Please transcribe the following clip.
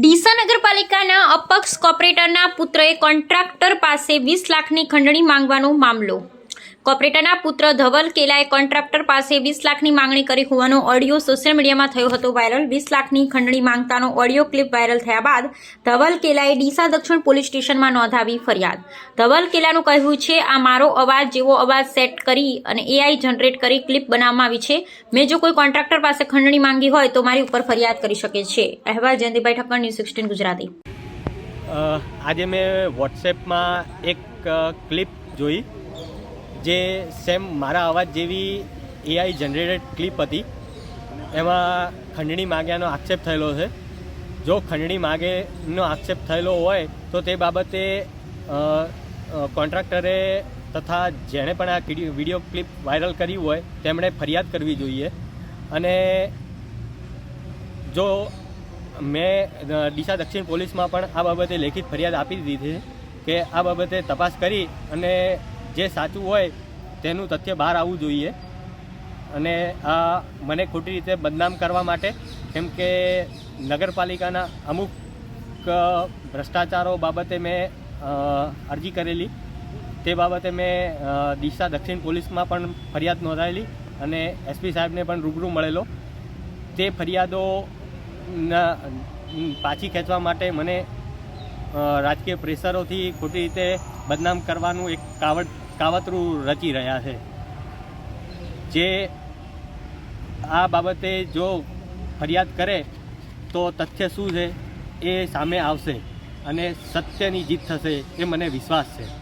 ડીસા નગરપાલિકાના અપક્ષ કોર્પોરેટરના પુત્રએ કોન્ટ્રાક્ટર પાસે વીસ લાખની ખંડણી માંગવાનો મામલો. કોર્પોરેટરના પુત્ર ધવલ કેલાએ કોન્ટ્રાક્ટર પાસે વીસ લાખની માંગણી કરી હોવાનો ઓડિયો સોશિયલ મીડિયામાં થયો હતો વાયરલ. વીસ લાખની ખંડણી માંગતાનો ઓડિયો ક્લિપ વાયરલ થયા બાદ ધવલ કેલાએ ડીસા દક્ષિણ પોલીસ સ્ટેશનમાં નોંધાવી ફરિયાદ. ધવલ કેલાનું કહેવું છે, આ મારો અવાજ જેવો અવાજ સેટ કરી અને એઆઈ જનરેટ કરી ક્લિપ બનાવવામાં આવી છે. મેં જો કોઈ કોન્ટ્રાક્ટર પાસે ખંડણી માંગી હોય તો મારી ઉપર ફરિયાદ કરી શકે છે. અહેવાલ જયંતિભાઈ ઠક્કર ન્યૂઝ સિક્સટીન ગુજરાતી. આજે મેં વોટ્સએપમાં એક ક્લિપ જોઈ. જે સેમ મારા અવાજ જેવી એઆઈ જનરેટેડ ક્લિપ હતી. એમાં ખંડણી માગ્યાનો આક્ષેપ થયેલો છે. જો ખંડણી માગેનો આક્ષેપ થયેલો હોય, તો તે બાબતે કોન્ટ્રાક્ટરે તથા જેણે પણ આ વીડિયો ક્લિપ વાયરલ કરી હોય, તેમણે ફરિયાદ કરવી જોઈએ. અને જો મેં ડીસા દક્ષિણ પોલીસમાં પણ આ બાબતે લેખિત ફરિયાદ આપી દીધી છે કે આ બાબતે તપાસ કરી અને જે સાચું હોય તેનું તથ્ય બહાર આવવું જોઈએ. અને આ મને ખોટી રીતે બદનામ કરવા માટે, કેમ કે નગરપાલિકાના અમુક ભ્રષ્ટાચારો બાબતે મેં અરજી કરેલી. તે બાબતે મેં દિશા દક્ષિણ પોલીસમાં પણ ફરિયાદ નોંધાયેલી અને એસપી સાહેબને પણ રૂબરૂ મળેલો. તે ફરિયાદો પાછી ખેંચવા માટે મને રાજકીય પ્રેશરોથી ખોટી રીતે બદનામ કરવાનું એક કાવડ, કાવતરું રચી રહ્યા છે. જે આ બાબતે જો ફરિયાદ કરે તો તથ્ય શું છે એ સામે આવશે અને સત્યની જીત થશે એ મને વિશ્વાસ છે.